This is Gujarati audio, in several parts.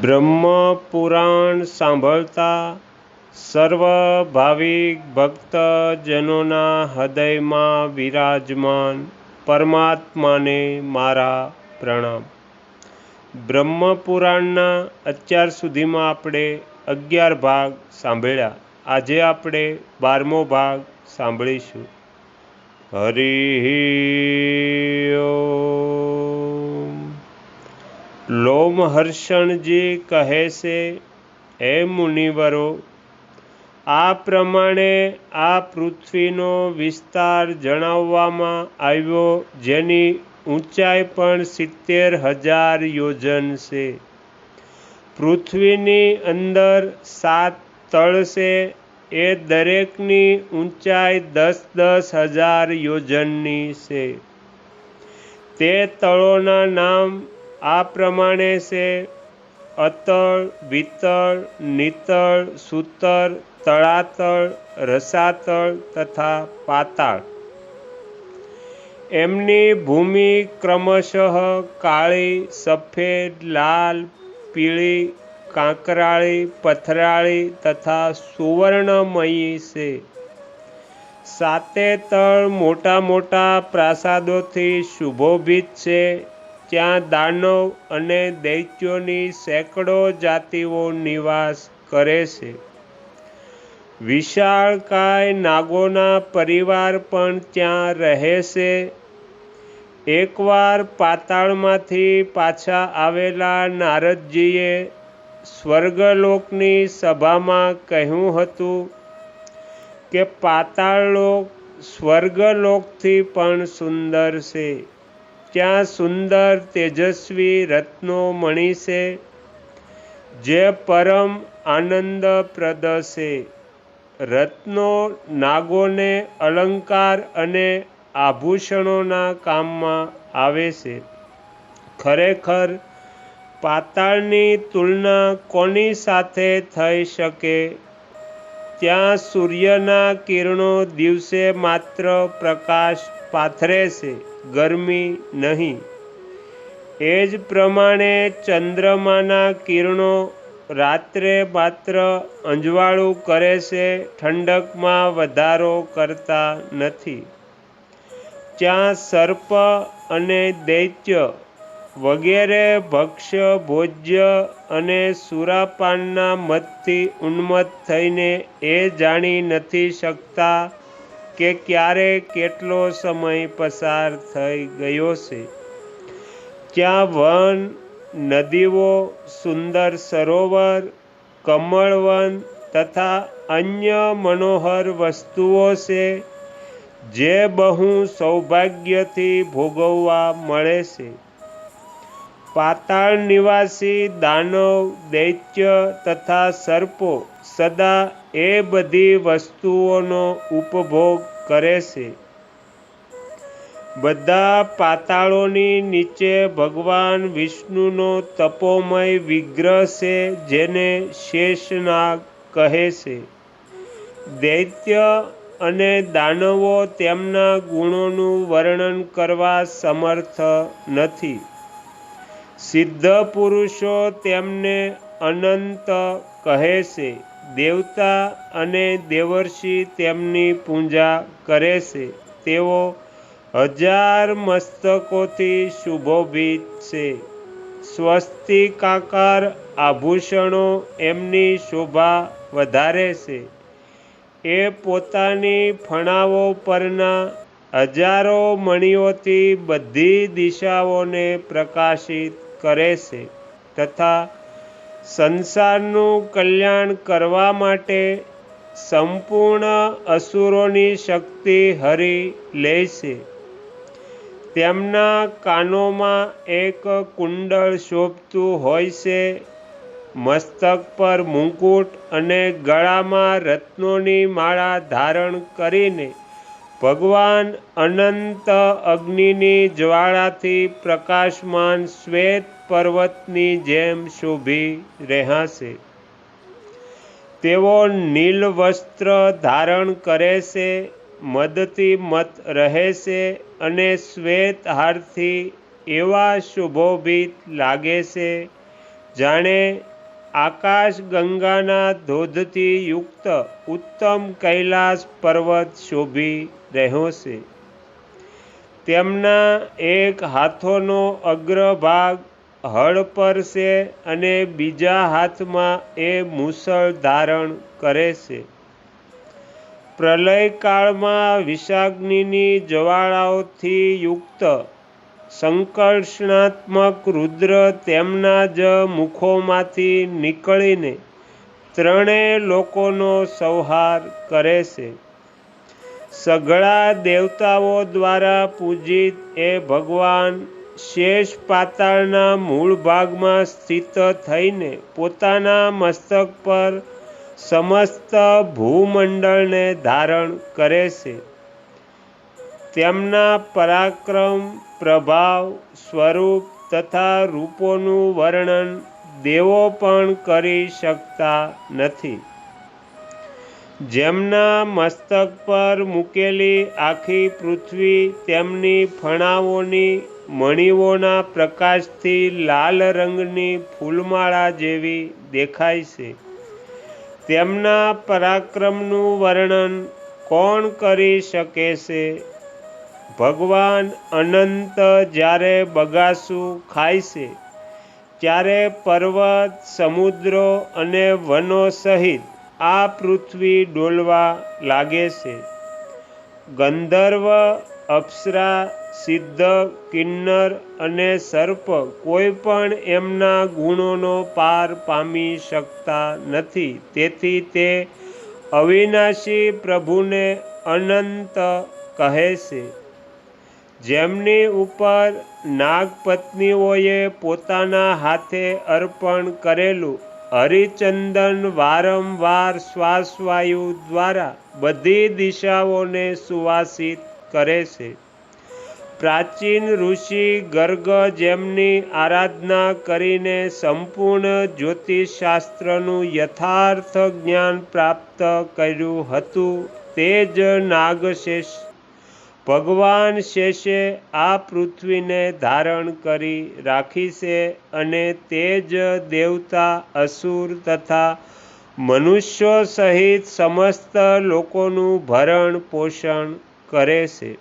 બ્રહ્મ પુરાણ સાંભળતા સર્વ ભાવિક ભક્તજનોના હૃદયમાં વિરાજમાન પરમાત્માને મારા પ્રણામ. બ્રહ્મ પુરાણના અત્યાર સુધીમાં આપણે અગિયાર ભાગ સાંભળ્યા. આજે આપણે બારમો ભાગ સાંભળીશું. હરિ લોમહર્ષણજી કહે છે, હે મુનિવરો, આ પ્રમાણે આ પૃથ્વીનો વિસ્તાર જણાવવામાં આવ્યો, જેની ઊંચાઈ પણ સિત્તેર હજાર યોજન છે. પૃથ્વીની અંદર સાત તળ છે, એ દરેકની ઊંચાઈ દસ દસ હજાર યોજનની છે. તે તળોના નામ આ પ્રમાણે છે, અતળ, વિતળ, નિતળ સૂતર તળાતળ, રસાતળ તથા પાતાળ. એમની ભૂમિ ક્રમશઃ કાળી, સફેદ, લાલ, પીળી, કાંકરાળી, પથરાળી તથા સુવર્ણમયી છે. સાતે તળ મોટા મોટા પ્રાસાદોથી શુભોભિત છે. ત્યાં દાનવ અને દૈત્યોની સેંકડો જાતિઓ નિવાસ કરે છે. વિશાળકાય નાગોના પરિવાર પણ ત્યાં રહે છે. એકવાર પાતાળમાંથી પાછા આવેલા નારદજીએ સ્વર્ગલોકની સભામાં કહ્યું હતું કે પાતાળલોક સ્વર્ગલોકથી પણ સુંદર છે. ત્યાં સુંદર તેજસ્વી રત્નો મણી છે? જે પરમ આનંદપ્રદ છે. રત્નો નાગોને અલંકાર અને આભૂષણોના કામમાં આવે છે. ખરેખર પાતાળની તુલના કોની સાથે થઈ શકે? ત્યાં સૂર્યના કિરણો દિવસે માત્ર પ્રકાશ પાથરે છે, ગરમી નહીં. એ જ પ્રમાણે ચંદ્રમાના કિરણો રાત્રે માત્ર અંજવાળું કરે છે, ઠંડકમાં વધારો કરતા નથી. ત્યાં સર્પ અને દૈત્ય વગેરે ભક્ષ્ય, ભોજ્ય અને સુરાપાનના મતથી ઉન્મત્ત થઈને એ જાણી નથી શકતા કે ક્યારે કેટલો સમય પસાર થઈ ગયો છે. ત્યાં વન, નદીઓ, સુંદર સરોવર, કમળવન તથા અન્ય મનોહર વસ્તુઓ છે જે બહુ સૌભાગ્યથી ભોગવવા મળે છે. પાતાળ નિવાસી દાનવ, દૈત્ય તથા સર્પો સદા એ બધી વસ્તુઓનો ઉપભોગ કરે છે. બધા પાતાળોની નીચે ભગવાન વિષ્ણુનો તપોમય વિગ્રહ છે જેને શેષનાગ કહે છે. દૈત્ય અને દાનવો તેમના ગુણોનું વર્ણન કરવા સમર્થ નથી. સિદ્ધ પુરુષો તેમને અનંત કહે છે. દેવતા અને દેવર્ષિ તેમની પૂજા કરે છે. તેઓ હજાર મસ્તકોથી શુભોભિત છે. સ્વસ્તિકાકાર આભૂષણો એમની શોભા વધારે છે. એ પોતાની ફણાઓ પરના હજારો મણીઓથી બધી દિશાઓને પ્રકાશિત કરે છે તથા સંસારનું કલ્યાણ કરવા માટે સંપૂર્ણ અસુરોની શક્તિ હરી લે છે. તેમના કાનોમાં એક કુંડળ શોભતું હોય છે. મસ્તક પર મુકુટ અને ગળામાં રત્નોની માળા ધારણ કરીને ભગવાન અનંત અગ્નિની જ્વાળાથી પ્રકાશમાન શ્વેત પર્વતની જેમ શોભી રહેશે. તેઓ નીલ વસ્ત્ર ધારણ કરે છે મદથી મત રહે છે અને શ્વેત હારથી એવા શુભોભિત લાગે છે, જાણે આકાશ ગંગાના ધોધથી યુક્ત ઉત્તમ કૈલાસ પર્વત શોભી રહ્યો તેમના એક હાથોનો અગ્રભાગ હળ પર છે અને બીજા હાથમાં એ મુસળ ધારણ કરે છે. પ્રલયકાળમાં વિષાગ્નિની જવાળાઓથી યુક્ત સંકર્ષણાત્મક રુદ્ર તેમના જ મુખોમાંથી નીકળીને ત્રણેય લોકોનો સંહાર કરે છે. સઘળા દેવતાઓ દ્વારા પૂજિત એ ભગવાન શેષ પાતાળના મૂળ ભાગમાં સ્થિત થઈને પોતાના મસ્તક પર સમસ્ત ભૂમંડળને ધારણ કરે છે. તેમના પરાક્રમ, પ્રભાવ સ્વરૂપ તથા રૂપોનું વર્ણન દેવો પણ કરી શકતા નથી. જેમના મસ્તક પર મૂકેલી આખી પૃથ્વી તેમની ફણાઓની મણીઓના પ્રકાશથી લાલ રંગની ફૂલમાળા જેવી દેખાય છે. તેમના પરાક્રમનું વર્ણન કોણ કરી શકે છે? ભગવાન અનંત જ્યારે બગાસું ખાય છે, ત્યારે પર્વત, સમુદ્રો અને વનો સહિત આ પૃથ્વી ડોલવા લાગે છે. ગંધર્વ, અપ્સરા, સિદ્ધ, કિન્નર અને સર્પ કોઈ પણ એમના ગુણોનો પાર પામી શકતા નથી. તેથી તે અવિનાશી પ્રભુને અનંત કહે છે. જેમની ઉપર નાગપત્નીઓએ પોતાના હાથે અર્પણ કરેલું હરિચંદન વારંવાર શ્વાસવાયુ દ્વારા બધી દિશાઓને સુવાસિત કરે છે. પ્રાચીન ઋષિ ગર્ગ જેમની આરાધના કરીને સંપૂર્ણ જ્યોતિષશાસ્ત્રનું યથાર્થ જ્ઞાન પ્રાપ્ત કર્યું હતું, તે જ નાગશેષ ભગવાન શેષે આ પૃથ્વીને ધારણ કરી રાખી છે અને તે જ દેવતા અસુર તથા મનુષ્યો સહિત સમસ્ત લોકોનું ભરણ પોષણ કરે છે.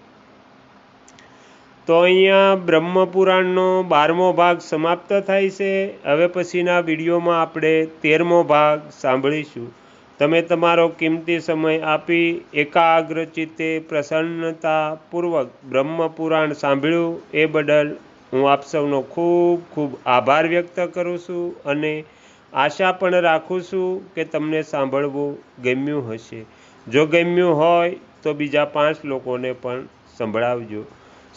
તો અહીંયા બ્રહ્મપુરાણનો બારમો ભાગ સમાપ્ત થાય છે. હવે પછીના વિડીયોમાં આપણે તેરમો ભાગ સાંભળીશું. તમે તમારો કિંમતી સમય આપી એકાગ્ર ચિત્તે પ્રસન્નતાપૂર્વક બ્રહ્મપુરાણ સાંભળ્યું એ બદલ હું આપ સૌનો ખૂબ ખૂબ આભાર વ્યક્ત કરું છું અને આશા પણ રાખું છું કે તમને સાંભળવું ગમ્યું હશે. જો ગમ્યું હોય તો બીજા પાંચ લોકોને પણ સંભળાવજો.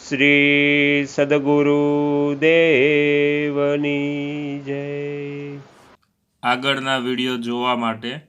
શ્રી સદગુરુ દેવની જય. આગળના વીડિયો જોવા માટે